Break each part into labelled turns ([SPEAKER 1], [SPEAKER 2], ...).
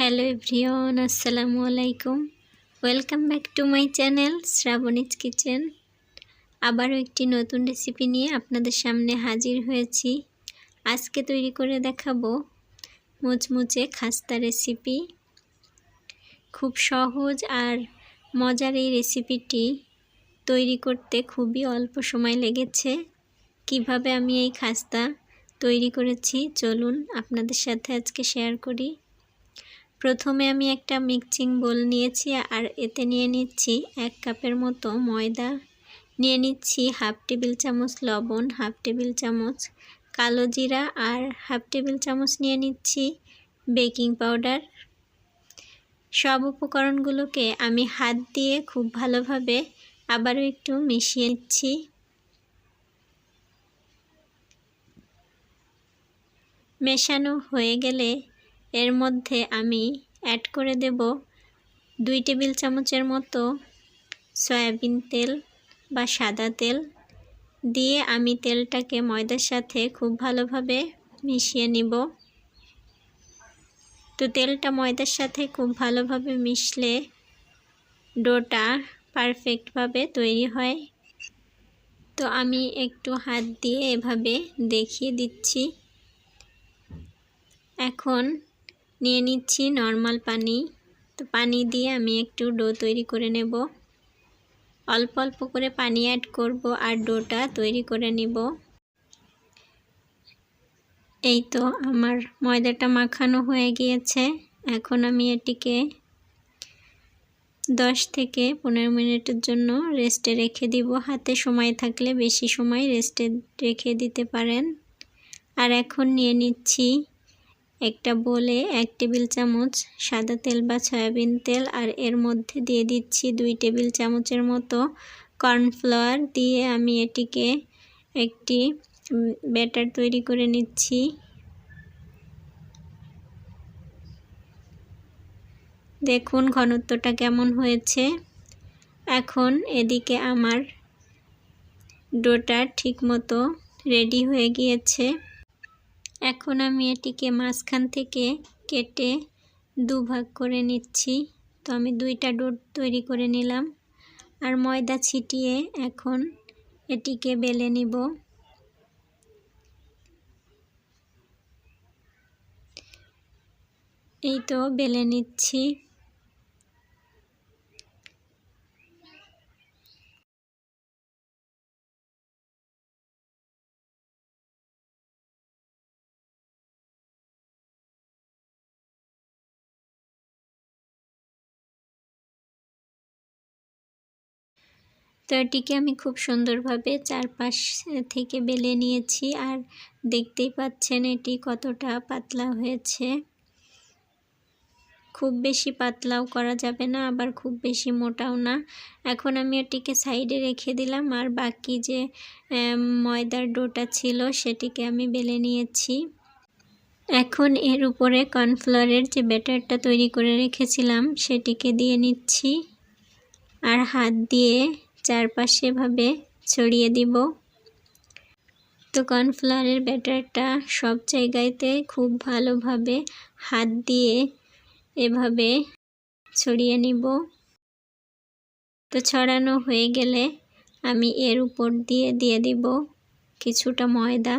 [SPEAKER 1] Hello everyone আসসালামু আলাইকুম। Welcome back to my channel Shrabani's kitchen. আবারও একটি নতুন রেসিপি নিয়ে আপনাদের সামনে হাজির হয়েছি। আজকে তৈরি করে দেখাবো মুচমুচে খাস্তা রেসিপি। খুব সহজ আর মজার এই রেসিপিটি তৈরি করতে খুবই অল্প সময় লেগেছে। কীভাবে আমি এই খাস্তা তৈরি করেছি চলুন আপনাদের সাথে আজকে শেয়ার করি। প্রথমে আমি একটা মিক্সিং বোল নিয়েছি আর এতে নিয়ে নিচ্ছি এক কাপের মতো ময়দা। নিয়ে নিচ্ছি হাফ টেবিল চামচ লবণ, হাফ টেবিল চামচ কালো জিরা আর হাফ টেবিল চামচ নিয়ে নিচ্ছি বেকিং পাউডার। সব উপকরণগুলোকে আমি হাত দিয়ে খুব ভালোভাবে আবারও একটু মিশিয়ে নিচ্ছি। মেশানো হয়ে গেলে এর মধ্যে আমি অ্যাড করে দেব দুই টেবিল চামচের মতো সয়াবিন তেল বা সাদা তেল। দিয়ে আমি তেলটাকে ময়দার সাথে খুব ভালোভাবে মিশিয়ে নিব। তো তেলটা ময়দার সাথে খুব ভালোভাবে মিশলে ডোটা পারফেক্টভাবে তৈরি হয়। তো আমি একটু হাত দিয়ে এভাবে দেখিয়ে দিচ্ছি। এখন নিয়ে নিচ্ছি নর্মাল পানি। তো পানি দিয়ে আমি একটু ডো তৈরি করে নেব। অল্প অল্প করে পানি অ্যাড করব আর ডোটা তৈরি করে নিব। এই তো আমার ময়দাটা মাখানো হয়ে গিয়েছে। এখন আমি এটিকে দশ থেকে পনেরো মিনিটের জন্য রেস্টে রেখে দিব। হাতে সময় থাকলে বেশি সময় রেস্টে রেখে দিতে পারেন। আর এখন নিয়ে নিচ্ছি একটা বলে এক টেবিল চামচ সাদা তেল বা সয়াবিন তেল আর এর মধ্যে দিয়ে দিচ্ছি দুই টেবিল চামচের মতো কর্নফ্লাওয়ার দিয়ে আমি এটিকে একটি ব্যাটার তৈরি করে নিচ্ছি। দেখুন ঘনত্বটা কেমন হয়েছে। এখন এদিকে আমার ডোটা ঠিক মতো রেডি হয়ে গিয়েছে। এখন আমি এটিকে মাঝখান থেকে কেটে দুভাগ করে নিচ্ছি। তো আমি দুইটা ডোট তৈরি করে নিলাম। আর ময়দা ছিটিয়ে এখন এটিকে বেলে নিব। এই তো বেলে নিচ্ছি। তো এটিকে আমি খুব সুন্দরভাবে চারপাশ থেকে বেলে নিয়েছি। আর দেখতেই পাচ্ছেন এটি কতটা পাতলা হয়েছে। খুব বেশি পাতলাও করা যাবে না, আবার খুব বেশি মোটাও না। এখন আমি এটিকে সাইডে রেখে দিলাম, আর বাকি যে ময়দার ডোটা ছিল সেটিকে আমি বেলে নিয়েছি। এখন এর উপরে কর্নফ্লাওয়ারের যে ব্যাটারটা তৈরি করে রেখেছিলাম, সেটিকে দিয়ে নিচ্ছি। আর হাত দিয়ে চারপাশে ভাবে ছড়িয়ে দিব। তো কর্নফ্লাওয়ারের ব্যাটারটা সব জায়গাতে খুব ভালোভাবে হাত দিয়ে এভাবে ছড়িয়ে নিব। তো ছড়ানো হয়ে গেলে আমি এর উপর দিয়ে দিয়ে দিব কিছুটা ময়দা।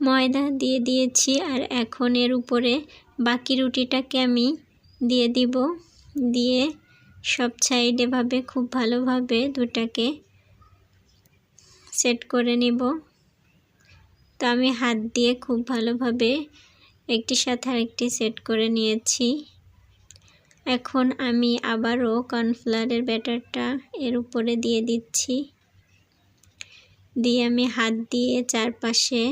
[SPEAKER 1] ময়দা দিয়ে দিয়েছি আর এখন এর উপরে বাকি রুটিটাকে আমি দিয়ে দিব। দিয়ে সব সাইডে ভাবে খুব ভালোভাবে দুটাকে সেট করে নিব। তো আমি হাত দিয়ে খুব ভালোভাবে একটি সাথে আরেকটি সেট করে নিয়েছি। এখন আমি আবারও কর্নফ্লাওয়ারের ব্যাটারটা এর উপরে দিয়ে দিচ্ছি। দিয়ে আমি হাত দিয়ে চারপাশে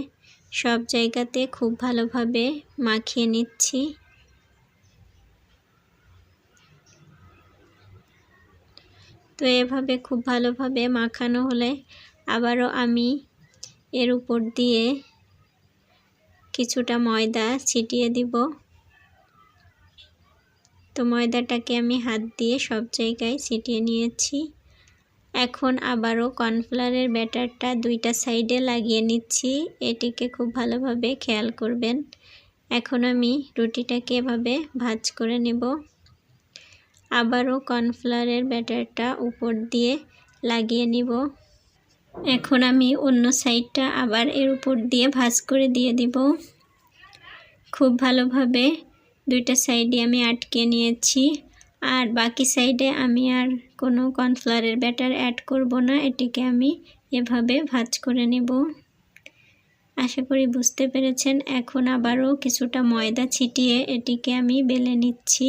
[SPEAKER 1] সব জায়গাতে খুব ভালোভাবে মাখিয়ে নিচ্ছি। তো এভাবে খুব ভালোভাবে মাখানো হলে আবারও আমি এর উপর দিয়ে কিছুটা ময়দা ছিটিয়ে দিব। তো ময়দাটাকে আমি হাত দিয়ে সব জায়গায় ছিটিয়ে নিয়েছি। এখন আবারও কর্নফ্লাওয়ারের ব্যাটারটা দুইটা সাইডে লাগিয়ে নিচ্ছি। এটিকে খুব ভালোভাবে খেয়াল করবেন। এখন আমি রুটিটাকে এভাবে ভাজ করে নেব। আবারও কর্নফ্লাওয়ারের ব্যাটারটা উপর দিয়ে লাগিয়ে নিব। এখন আমি অন্য সাইডটা আবার এর উপর দিয়ে ভাজ করে দিয়ে দিব। খুব ভালোভাবে দুইটা সাইডে আমি আটকে নিয়েছি। আর বাকি সাইডে আমি আর কোনো কর্নফ্লাওয়ারের ব্যাটার অ্যাড করব না, এটিকে আমি এভাবে ভাজ করে নেব। আশা করি বুঝতে পেরেছেন, এখন আবারও কিছুটা ময়দা ছিটিয়ে এটিকে আমি বেলে নিচ্ছি।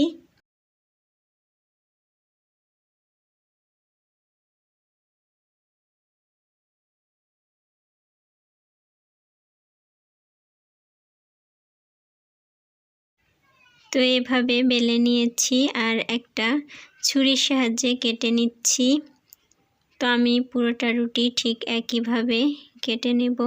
[SPEAKER 1] তো এভাবে বেলে নিয়েছি আর একটা ছুরির সাহায্যে কেটে নিচ্ছি। তো আমি পুরোটা রুটি ঠিক একইভাবে কেটে নেব।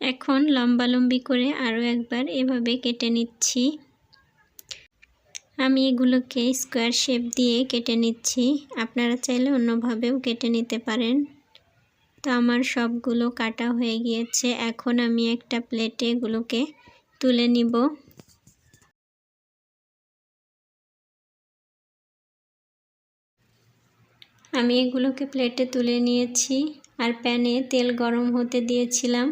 [SPEAKER 1] এখন লম্বালম্বি করে আরও একবার এভাবে কেটে নিচ্ছি। আমি এগুলোকে স্কোয়ার শেপ দিয়ে কেটে নিচ্ছি। আপনারা চাইলে অন্যভাবেও কেটে নিতে পারেন। তো আমার সবগুলো কাটা হয়ে গিয়েছে। এখন আমি একটা প্লেটে এগুলোকে তুলে নিব। আমি এগুলোকে প্লেটে তুলে নিয়েছি আর প্যানে তেল গরম হতে দিয়েছিলাম।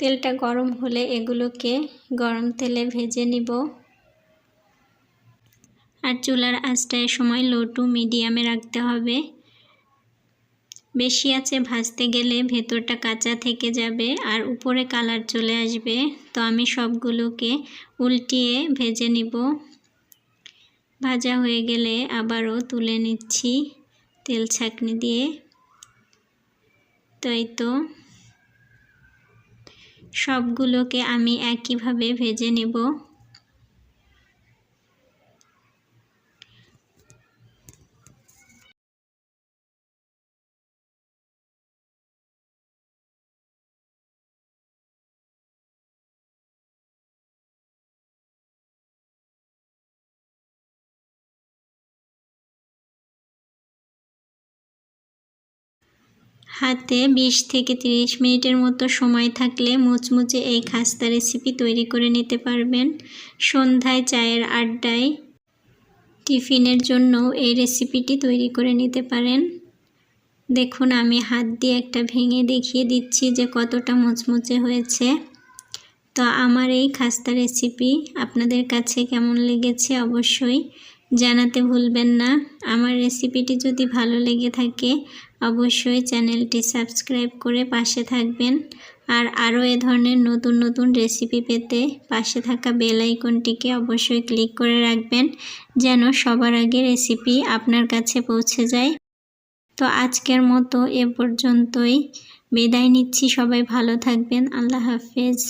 [SPEAKER 1] তেলটা গরম হলে এগুলোকে গরম তেলে ভেজে নিব। আর চুলার আঁচটা সময় লো টু মিডিয়ামে রাখতে হবে। বেশি আছে ভাজতে গেলে ভেতরটা কাঁচা থেকে যাবে আর উপরে কালার চলে আসবে। তো আমি সবগুলোকে উল্টিয়ে ভেজে নিব। ভাজা হয়ে গেলে আবারও তুলে নিচ্ছি তেল ছাকনি দিয়ে। তাই তো। সবগুলোকে আমি একইভাবে ভেজে নেব। হাতে ২০ থেকে ৩০ মিনিটের মতো সময় থাকলে মুচমুচে এই খাস্তা রেসিপি তৈরি করে নিতে পারবেন। সন্ধ্যায় চায়ের আড্ডায় টিফিনের জন্য এই রেসিপিটি তৈরি করে নিতে পারেন। দেখুন, আমি হাত দিয়ে একটা ভেঙে দেখিয়ে দিচ্ছি যে কতটা মুচমুচে হয়েছে। তো আমার এই খাস্তা রেসিপি আপনাদের কাছে কেমন লেগেছে অবশ্যই জানাতে ভুলবেন না। আমার রেসিপিটি যদি ভালো লেগে থাকে অবশ্যই চ্যানেলটি সাবস্ক্রাইব করে পাশে থাকবেন। আর আরও এ ধরনের নতুন নতুন রেসিপি পেতে পাশে থাকা বেল আইকনটিকে অবশ্যই ক্লিক করে রাখবেন, যেন সবার আগে রেসিপি আপনার কাছে পৌঁছে যায়। তো আজকের মতো এ পর্যন্তই। বিদায় নিচ্ছি সবাই, ভালো থাকবেন। আল্লাহ হাফেজ।